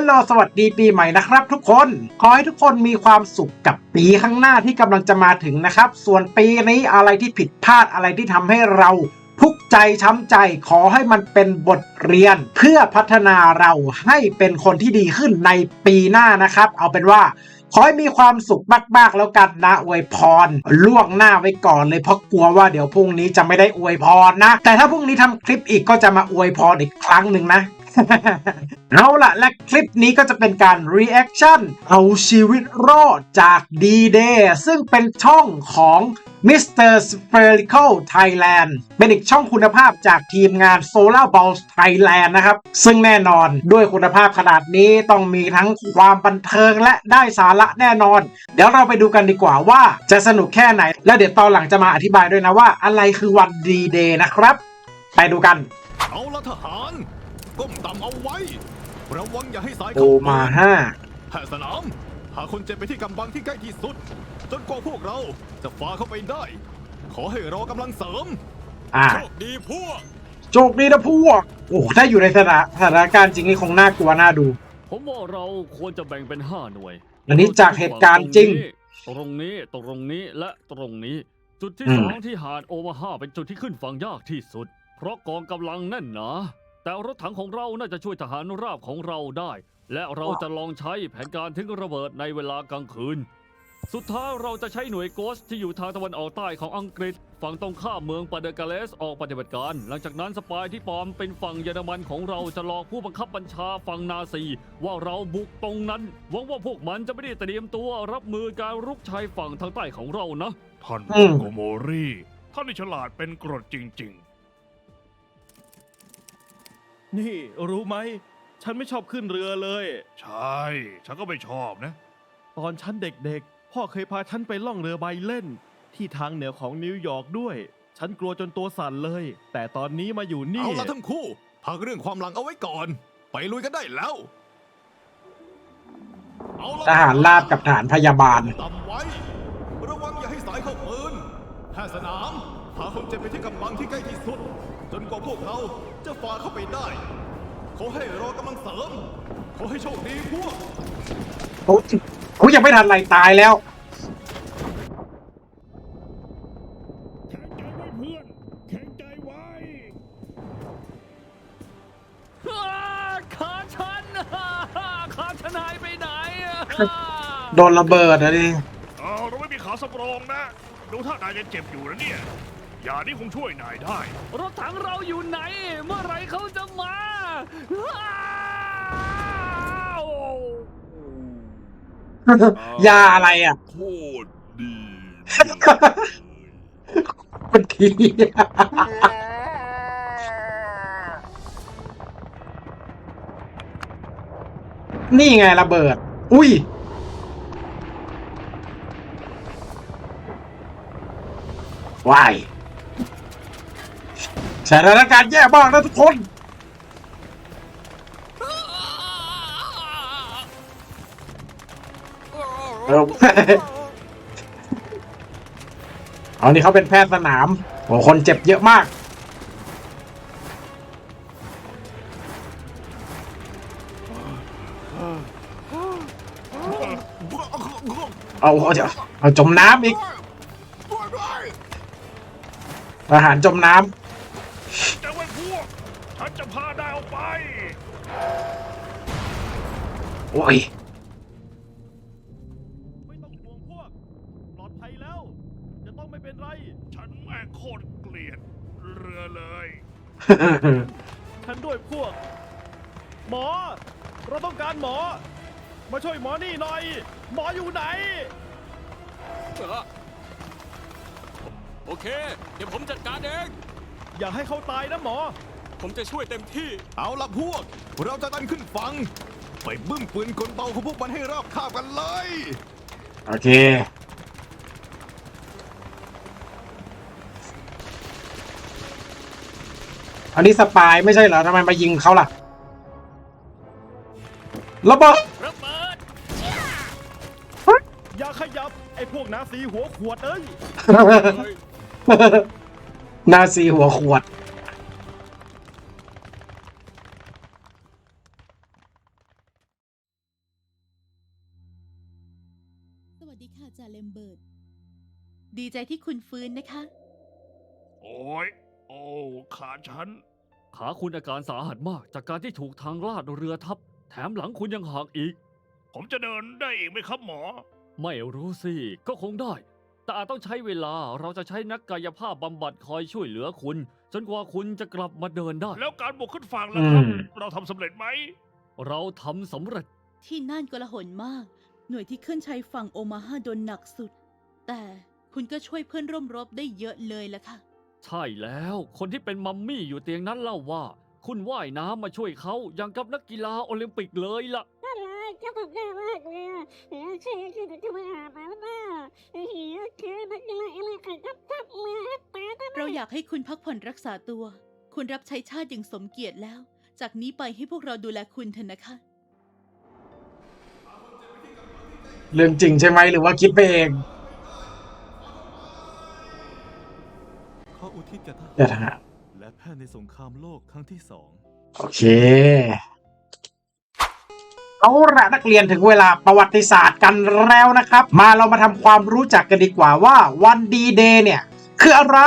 ลโลสวัสดีปีใหม่นะครับทุกคน ขอให้ทุกคนมีความสุขกับปีข้างหน้าที่กำลังจะมาถึงนะครับ ส่วนปีนี้อะไรที่ผิดพลาดอะไรที่ทำให้เราทุกใจช้ำใจขอให้มันเป็นบทเรียน เพื่อพัฒนาเราให้เป็นคนที่ดีขึ้นในปีหน้านะครับ เอาเป็นว่า ขอให้มีความสุขมากๆแล้วกันนะอวยพรล่วงหน้าไว้ก่อนเลยเพราะกลัวว่าเดี๋ยวพรุ่งนี้จะไม่ได้อวยพรนะ แต่ถ้าพรุ่งนี้ทำคลิปอีกก็จะมาอวยพรอีกครั้งหนึ่งนะ เอาละและคลิปนี้ก็จะเป็นการ reaction เอาชีวิตรอดจาก D-Day ซึ่งเป็นช่องของ Mr. Spherical Thailand เป็นอีกช่องคุณภาพจากทีมงาน Solar Balls Thailand นะครับ ซึ่งแน่นอนด้วยคุณภาพขนาดนี้ต้องมีทั้งความบันเทิงและได้สาระแน่นอน เดี๋ยวเราไปดูกันดีกว่าว่าจะสนุกแค่ไหน แล้วเดี๋ยวตอนหลังจะมาอธิบายด้วยนะว่า อะไรคือวัน D-Day นะครับ ไปดูกัน เอาละทหาร ก้มต่ำเอาไว้ ระวังอย่าให้สายโอมาห้าแพทย์สนาม หาคนเจ็บไปที่กำบังที่ใกล้ที่สุด จนกว่าพวกเราจะฝ่าเข้าไปได้ ขอให้รอกำลังเสริมอ่าโชคดีพวกโชคดีนะพวก โอ้ถ้าอยู่ในสถานสถานการณ์จริงนี่คงน่ากลัวน่าดู ผมว่าเราควรจะแบ่งเป็นห้าหน่วยอันนี้จากเหตุการณ์จริง ตรงนี้ตรงนี้และตรงนี้ จุดที่อืม สองที่หาดโอมาฮาเป็นจุดที่ขึ้นฝั่งยากที่สุด เพราะกองกำลังแน่นหนา แต่รถถังของเราน่าจะช่วยทหารราบของเราได้ และเราจะลองใช้แผนการทิ้งระเบิดในเวลากลางคืน สุดท้ายเราจะใช้หน่วยโกสที่อยู่ทางตะวันออกใต้ของอังกฤษ ฝั่งตรงข้ามเมืองปาเดกาเลสออกปฏิบัติการ หลังจากนั้นสปายที่ปลอมเป็นฝั่งเยอรมันของเราจะหลอกผู้บังคับบัญชาฝั่งนาซี ว่าเราบุกตรงนั้นหวังว่าพวกมันจะไม่ได้เตรียมตัวรับมือการรุกชายฝั่งทางใต้ของเรานะ ท่านอืม โกโมรีท่านนี่ฉลาดเป็นกรดจริง นี่รู้ไหม ฉันไม่ชอบขึ้นเรือเลยๆใช่ ฉันก็ไม่ชอบนะ ตอนฉันเด็กๆ พ่อเคยพาฉันไปล่องเรือใบเล่น ที่ทางเหนือของนิวยอร์กด้วย ฉันกลัวจนตัวสั่นเลย แต่ตอนนี้มาอยู่นี่ เอาละทั้งคู่ พักเรื่องความหลังเอาไว้ก่อน ไปลุยกันได้แล้วเอาละทหารราบกับทหารพยาบาล ต่ำไว้ ระวังอย่าให้สายเข้าปืนแพทย์สนามพาคนเจ็บไปที่กำบังที่ใกล้ที่สุด จนกว่าพวกเรา จะฝ่าเข้าไปได้ขอให้รอกำลังเสริมขอให้โชคดีพวก เขาเขายังไม่ทันไรตายแล้ว แข็งใจไว้เพื่อนแข็งใจไว้ขาฉันขาฉันหายไปไหนโดนระเบิดนะดิ เอาเราไม่มีขาสำรองนะ ดูท่านายจะเจ็บอยู่นะเนี่ยอ ย่านี่คงช่วยนายได้ รถถังเราอยู่ไหน เมื่อไหรเขาจะมายาอะไรอะ โคตรดีคนทีนี่ไงระเบิด อุ้ย วาย สถานการณ์แย่มากนะทุกคน เออเอานี่เขาเป็นแพทย์สนามโอ้คนเจ็บเยอะมาก เอาเอาเอาเอาจมน้ำอีกทหารจมน้จ โอ้ยไม่ต้องห่วงพวก ปลอดภัยแล้ว จะต้องไม่เป็นไร ฉันแม่งโคตรเกลียด เรือเลย ฉันด้วยพวก หมอ เราต้องการหมอ มาช่วยหมอนี่หน่อย หมออยู่ไหนโอเค เดี๋ยวผมจัดการเอง อย่าให้เขาตายนะหมอ ผมจะช่วยเต็มที่ เอาละพวก เราจะดันขึ้นฝั่ง ไปบึ้มปืนกลเบาของพวกมันให้ราบคาบกันเลย โอเค อันนี้สปายไม่ใช่เหรอทำไมมายิงเขาล่ะระเบิดระเบิดอย่าขยับ ไอ้พวกนาซีหัวขวดเอ้ย นาซีหัวขวด วัสดีค่ะจ่าเลมเบิร์ต ดีใจที่คุณฟื้นนะคะ โอ้ย โอ้ ขาฉัน ขาคุณอาการสาหัสมากจากการที่ถูกทางลาดเรือทับ แถมหลังคุณยังหักอีก ผมจะเดินได้อีกไหมครับหมอ ไม่รู้สิ ก็คงได้ แต่อาจต้องใช้เวลา เราจะใช้นักกายภาพบำบัดคอยช่วยเหลือคุณ จนกว่าคุณจะกลับมาเดินได้ แล้วการบุกขึ้นฝั่งล่ะครับ อืม เราทำสำเร็จไหม เราทำสำเร็จ ที่นั่นกลาหนมาก หน่วยที่ขึ้นชายฝั่งโอมาฮาโดนหนักสุด แต่คุณก็ช่วยเพื่อนร่วมรบได้เยอะเลยละค่ะ ใช่แล้ว คนที่เป็นมัมมี่อยู่เตียงนั้นเล่าว่า คุณว่ายน้ำมาช่วยเขาอย่างกับนักกีฬาโอลิมปิกเลยล่ะก็ตกใจมากเลยอะเฮ้ยใช่คือจะมาอาบน้ำหน้าเฮ้ยคือนักกีฬาอะไรกันครับครับมาตาตาเราอยากให้คุณพักผ่อนรักษาตัว คุณรับใช้ชาติอย่างสมเกียรติแล้ว จากนี้ไปให้พวกเราดูแลคุณเถอะนะคะ เรื่องจริงใช่ไหมหรือว่าคิดไปเองเขาอุทิศแก่ทเดี๋ยวหารนะฮะและแพทย์ในสงครามโลกครั้งที่สอง โอเคเอาละนักเรียนถึงเวลาประวัติศาสตร์กันแล้วนะครับ มาเรามาทำความรู้จักกันดีกว่าว่าวันดีเดย์เนี่ย คืออะไร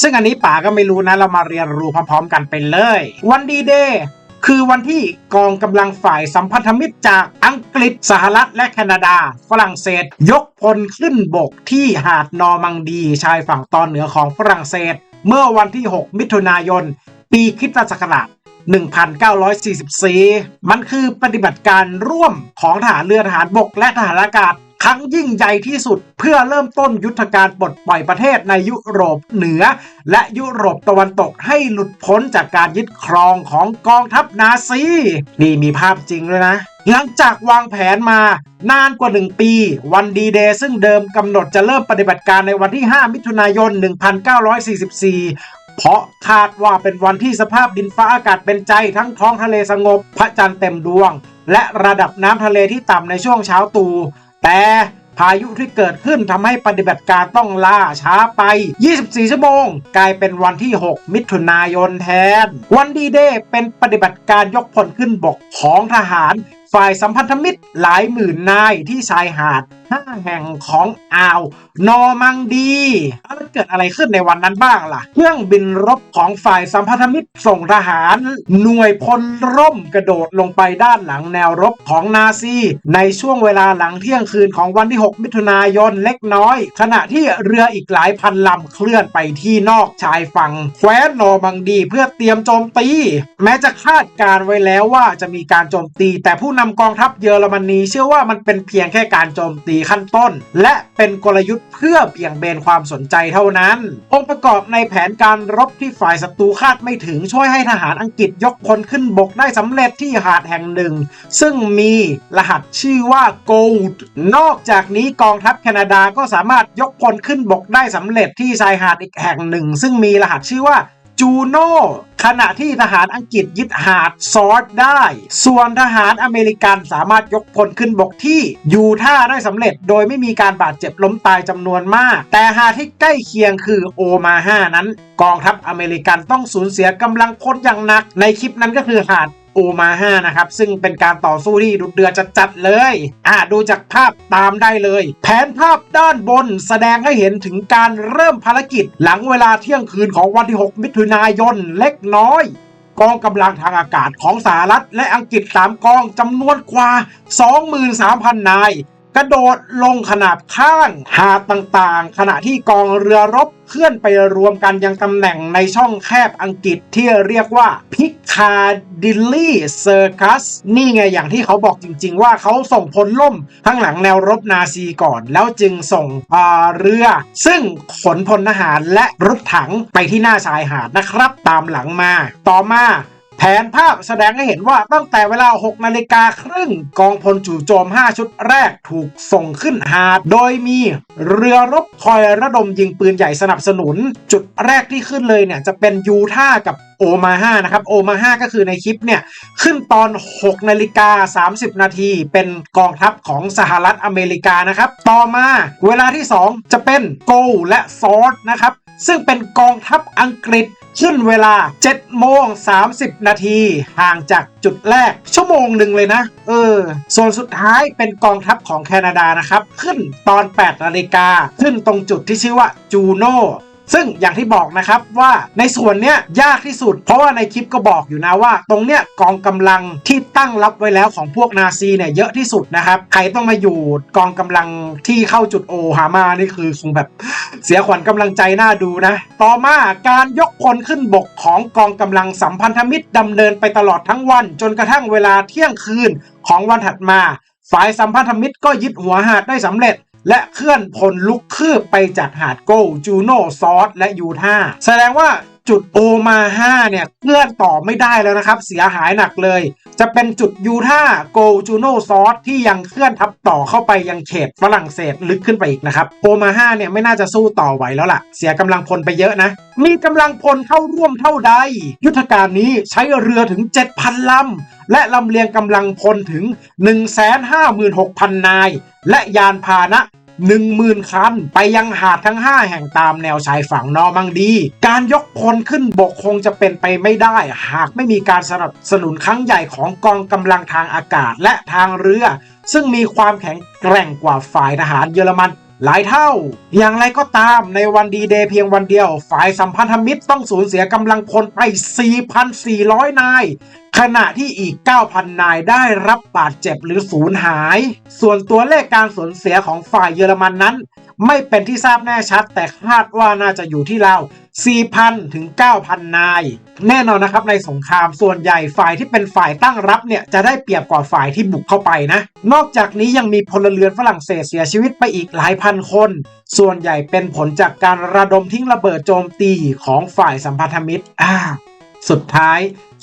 ซึ่งอันนี้ป๋าก็ไม่รู้นะ เรามาเรียนรู้พร้อมๆกันไปเลย วันดีเดย์ คือวันที่กองกำลังฝ่ายสัมพันธมิตรจากอังกฤษสหรัฐและแคนาดา ฝรั่งเศส ยกพลขึ้นบกที่หาดนอร์มังดีชายฝั่งตอนเหนือของฝรั่งเศส เมื่อวันที่ 6 มิถุนายน ปีคริสตศักราช1944 มันคือปฏิบัติการร่วมของทหารเรือทหารบกและทหารอากาศ ครั้งยิ่งใหญ่ที่สุดเพื่อเริ่มต้นยุทธการปลดปล่อยประเทศในยุโรปเหนือ และยุโรปตะวันตกให้หลุดพ้นจากการยึดครองของกองทัพนาซีนี่มีภาพจริงเลยนะหลังจากวางแผนมานานกว่า 1 ปี วันดีเดย์ซึ่งเดิมกำหนดจะเริ่มปฏิบัติการในวันที่ 5 มิถุนายน 1944 เพราะคาดว่าเป็นวันที่สภาพดินฟ้าอากาศเป็นใจทั้งท้องทะเลสงบ พระจันทร์เต็มดวง และระดับน้ำทะเลที่ต่ำในช่วงเช้าตู่ แต่พายุที่เกิดขึ้นทำให้ปฏิบัติการต้องล่าช้าไป 24 ชั่วโมง กลายเป็นวันที่ 6 มิถุนายนแทน วันดีเดย์เป็นปฏิบัติการยกพลขึ้นบกของทหาร ฝ่ายสัมพันธมิตรหลายหมื่นนายที่ชายหาดห้าแห่งของอ่าวนอร์มังดีแล้วเกิดอะไรขึ้นในวันนั้นบ้างล่ะ เครื่องบินรบของฝ่ายสัมพันธมิตรส่งทหาร หน่วยพลร่มกระโดดลงไปด้านหลังแนวรบของนาซี ในช่วงเวลาหลังเที่ยงคืนของวันที่ 6 มิถุนายนเล็กน้อย ขณะที่เรืออีกหลายพันลำเคลื่อนไปที่นอกชายฝั่งแคว้นนอร์มังดีเพื่อเตรียมโจมตี แม้จะคาดการไว้แล้วว่าจะมีการโจมตีแต่ผู้นำกองทัพเยอรมนีเชื่อว่ามันเป็นเพียงแค่การโจมตีขั้นต้น และเป็นกลยุทธ์เพื่อเบี่ยงเบนความสนใจเท่านั้น องค์ประกอบในแผนการรบที่ฝ่ายศัตรูคาดไม่ถึงช่วยให้ทหารอังกฤษยกพลขึ้นบกได้สำเร็จที่หาดแห่งหนึ่ง ซึ่งมีรหัสชื่อว่า Gold นอกจากนี้กองทัพแคนาดาก็สามารถยกพลขึ้นบกได้สำเร็จที่ชายหาดอีกแห่งหนึ่ง ซึ่งมีรหัสชื่อว่า จูโน่ขณะที่ทหารอังกฤษยึดหาดซอร์ดได้ ส่วนทหารอเมริกันสามารถยกพลขึ้นบกที่ยูท่าได้สำเร็จ โดยไม่มีการบาดเจ็บล้มตายจำนวนมาก แต่หาที่ใกล้เคียงคือโอมาฮานั้น กองทัพอเมริกันต้องสูญเสียกำลังพลอย่างหนัก ในคลิปนั้นก็คือหาด อมาห้านะครับ ซึ่งเป็นการต่อสู้ที่ดุเดือดจัดๆเลย อ่าดูจากภาพตามได้เลย แผนภาพด้านบนแสดงให้เห็นถึงการเริ่มภารกิจ หลังเวลาเที่ยงคืนของวันที่ 6 มิถุนายนเล็กน้อยกองกำลังทางอากาศของสหรัฐและอังกฤษ 3 กองจำนวนกว่า 23,000 นาย กระโดดลงขนาบข้างหาดต่างๆ ขณะที่กองเรือรบเคลื่อนไปรวมกันยังตำแหน่งในช่องแคบอังกฤษที่เรียกว่าพิคาดิลลี่เซอร์คัสนี่ไงอย่างที่เขาบอกจริง ๆ ว่าเขาส่งพลล่มข้างหลังแนวรบนาซีก่อน แล้วจึงส่งเรือ ซึ่งขนพลทหารและรถถังไปที่หน้าชายหาดนะครับ ตามหลังมา ต่อมา แผนภาพแสดงให้เห็นว่าตั้งแต่เวลา 6 นาฬิกาครึ่งกองพลจู่โจม 5 ชุดแรกถูกส่งขึ้นหาด โดยมีเรือรบคอยระดมยิงปืนใหญ่สนับสนุน จุดแรกที่ขึ้นเลยเนี่ยจะเป็นยูท่ากับโอมาฮานะครับโอมาฮาก็คือในคลิปเนี่ย ขึ้นตอน 6 นาฬิกา 30 นาที เป็นกองทัพของสหรัฐอเมริกานะครับ ต่อมาเวลาที่ 2 จะเป็นโกและซอร์นะครับ ซึ่งเป็นกองทัพอังกฤษขึ้นเวลา7โมง30 นาทีห่างจากจุดแรก ชั่วโมงหนึ่งเลยนะ เออ ส่วนสุดท้ายเป็นกองทัพของแคนาดานะครับ ขึ้นตอน 8 นาฬิกา ขึ้นตรงจุดที่ชื่อว่าจูโน ซึ่งอย่างที่บอกนะครับว่าในส่วนเนี้ยยากที่สุด เพราะว่าในคลิปก็บอกอยู่นะว่า ตรงเนี้ยกองกำลังที่ตั้งรับไว้แล้วของพวกนาซีเนี่ยเยอะที่สุดนะครับ ใครต้องมาอยู่กองกำลังที่เข้าจุดโอหามานี่คือคงแบบเสียขวัญกำลังใจน่าดูนะ ต่อมาการยกพลขึ้นบกของกองกำลังสัมพันธมิตรดำเนินไปตลอดทั้งวัน จนกระทั่งเวลาเที่ยงคืนของวันถัดมา ฝ่ายสัมพันธมิตรก็ยึดหัวหาดได้สำเร็จ และเคลื่อนพลลุกคืบไปจากหาดโกจูโนซอสและยูทาแสดงว่า จุดโอมาห้าเนี่ยเคลื่อนต่อไม่ได้แล้วนะครับ เสียหายหนักเลย จะเป็นจุดยูทาโกลจูโนซอสที่ยังเคลื่อนทับต่อเข้าไปยังเขตฝรั่งเศสลึกขึ้นไปอีกนะครับโอมาห้าเนี่ยไม่น่าจะสู้ต่อไหวแล้วล่ะ เสียกำลังพลไปเยอะนะ มีกำลังพลเข้าร่วมเท่าใด ยุทธการนี้ใช้เรือถึง 7,000ลำและลำเลียงกำลังพลถึง 156,000 นาย และยานพาหนะ 10,000 คัน ไปยังหาดทั้ง 5 แห่งตามแนวชายฝั่งนอร์มังดี การยกพลขึ้นบกคงจะเป็นไปไม่ได้ หากไม่มีการสนับสนุนครั้งใหญ่ของกองกำลังทางอากาศและทางเรือ ซึ่งมีความแข็งแกร่งกว่าฝ่ายทหารเยอรมัน หลายเท่า อย่างไรก็ตามในวันดีเดย์เพียงวันเดียว ฝ่ายสัมพันธมิตรต้องสูญเสียกำลังพลไป 4,400 นาย ขณะที่อีก 9,000 นายได้รับบาดเจ็บหรือสูญหาย ส่วนตัวเลขการสูญเสียของฝ่ายเยอรมันนั้น ไม่เป็นที่ทราบแน่ชัด แต่คาดว่าน่าจะอยู่ที่ราว 4,000 ถึง 9,000 นาย แน่นอนนะครับในสงครามส่วนใหญ่ฝ่ายที่เป็นฝ่ายตั้งรับเนี่ยจะได้เปรียบกว่าฝ่ายที่บุกเข้าไปนะ นอกจากนี้ยังมีพลเรือนฝรั่งเศสเสียชีวิตไปอีกหลายพันคน ส่วนใหญ่เป็นผลจากการระดมทิ้งระเบิดโจมตีของฝ่ายสัมพันธมิตรอ่าสุดท้าย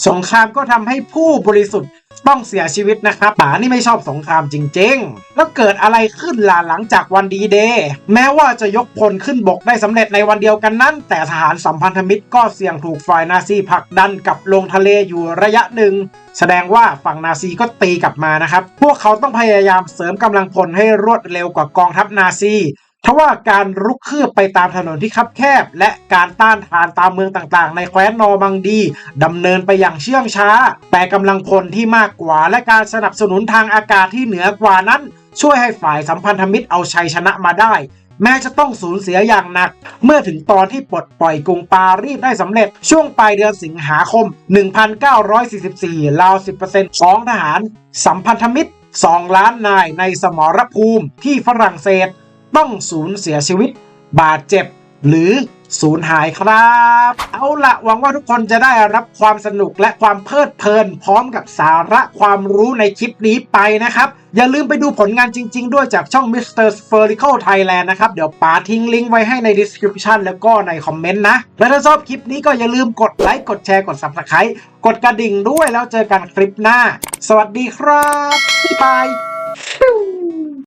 สงครามก็ทำให้ผู้บริสุทธิ์ ต้องเสียชีวิตนะครับป๋านี่ไม่ชอบสงครามจริง ๆ แล้วเกิดอะไรขึ้นล่ะหลังจากวันดีเดย์แม้ว่าจะยกพลขึ้นบกได้สำเร็จในวันเดียวกันนั้น แต่ทหารสัมพันธมิตรก็เสี่ยงถูกฝ่ายนาซีผลักดันกับลงทะเลอยู่ระยะหนึ่ง แสดงว่าฝั่งนาซีก็ตีกลับมานะครับ พวกเขาต้องพยายามเสริมกำลังพลให้รวดเร็วกว่ากองทัพนาซี ทว่าการรุกคืบไปตามถนนที่คับแคบ และการต้านทานตามเมืองต่างๆ ในแคว้นนอร์มังดีดำเนินไปอย่างเชื่องช้า แต่กำลังพลที่มากกว่า และการสนับสนุนทางอากาศที่เหนือกว่านั้น ช่วยให้ฝ่ายสัมพันธมิตรเอาชัยชนะมาได้ แม้จะต้องสูญเสียอย่างหนัก เมื่อถึงตอนที่ปลดปล่อยกรุงปารีสได้สำเร็จช่วงปลายเดือนสิงหาคม 1944ราว10%ของทหาร สัมพันธมิตร2ล้านนายในสมรภูมิที่ฝรั่งเศส ต้องสูญเสียชีวิต บาดเจ็บ หรือสูญหายครับ เอาละหวังว่าทุกคนจะได้รับความสนุกและความเพลิดเพลิน พร้อมกับสาระความรู้ในคลิปนี้ไปนะครับ อย่าลืมไปดูผลงานจริง ๆ ด้วยจากช่อง Mr. Spherical Thailand นะครับ เดี๋ยวป๋าทิ้งลิงก์ไว้ให้ใน description แล้วก็ในคอมเมนต์นะ และถ้าชอบคลิปนี้ก็อย่าลืมกดไลค์กดแชร์กด subscribe กดกระดิ่งด้วยแล้วเจอกันคลิปหน้า สวัสดีครับบ๊ายบาย